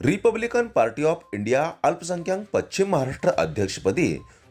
Republican Party of India अल्पसंख्याक पश्चिम महाराष्ट्र अध्यक्षपदी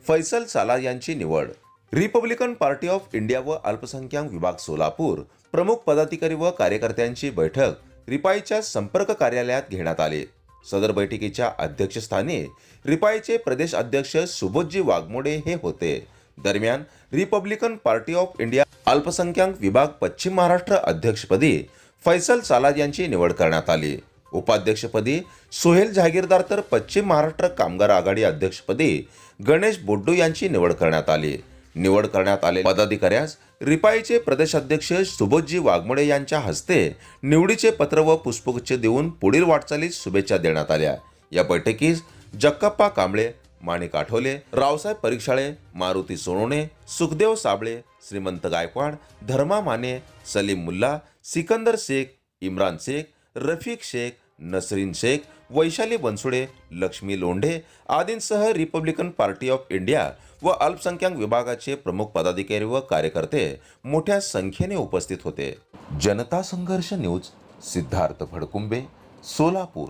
फैसल साला यांची निवड. रिपब्लिकन पार्टी ऑफ इंडिया व अल्पसंख्याक विभाग सोलापूर प्रमुख पदाधिकारी व कार्यकर्त्यांची बैठक रिपाईच्या संपर्क कार्यालयात घेण्यात आली. सदर बैठकीच्या अध्यक्षस्थानी रिपाईचे प्रदेश अध्यक्ष सुबोधजी वाघमोडे हे होते. दरम्यान रिपब्लिकन पार्टी ऑफ इंडिया अल्पसंख्याक विभाग पश्चिम महाराष्ट्र अध्यक्षपदी फैसल सालाद यांची निवड करण्यात आली. उपाध्यक्षपदी सोहेल जहागीरदार तर पश्चिम महाराष्ट्र कामगार आघाडी अध्यक्षपदी गणेश बोड्डू यांची निवड करण्यात आली. निवड करण्यात आले पदाधिकाऱ्यास रिपाईचे प्रदेशाध्यक्ष सुबोधजी वाघमोडे यांच्या हस्ते निवडीचे पत्र व पुष्पगुच्छ देऊन पुढील वाटचालीस शुभेच्छा देण्यात आल्या. या बैठकीस जक्कप्पा कांबळे माणिक आठवले रावसाहेब परीक्षाळे मारुती सोनोणे सुखदेव साबळे श्रीमंत गायकवाड धर्मा माने सलीम मुल्ला सिकंदर शेख इम्रान शेख रफिक शेख नसरीन शेख वैशाली बनसुडे लक्ष्मी लोंढे आदींसह रिपब्लिकन पार्टी ऑफ इंडिया व अल्पसंख्याक विभागाचे प्रमुख पदाधिकारी व कार्यकर्ते मोठ्या संख्येने उपस्थित होते. जनता संघर्ष न्यूज सिद्धार्थ भडकुंबे सोलापूर.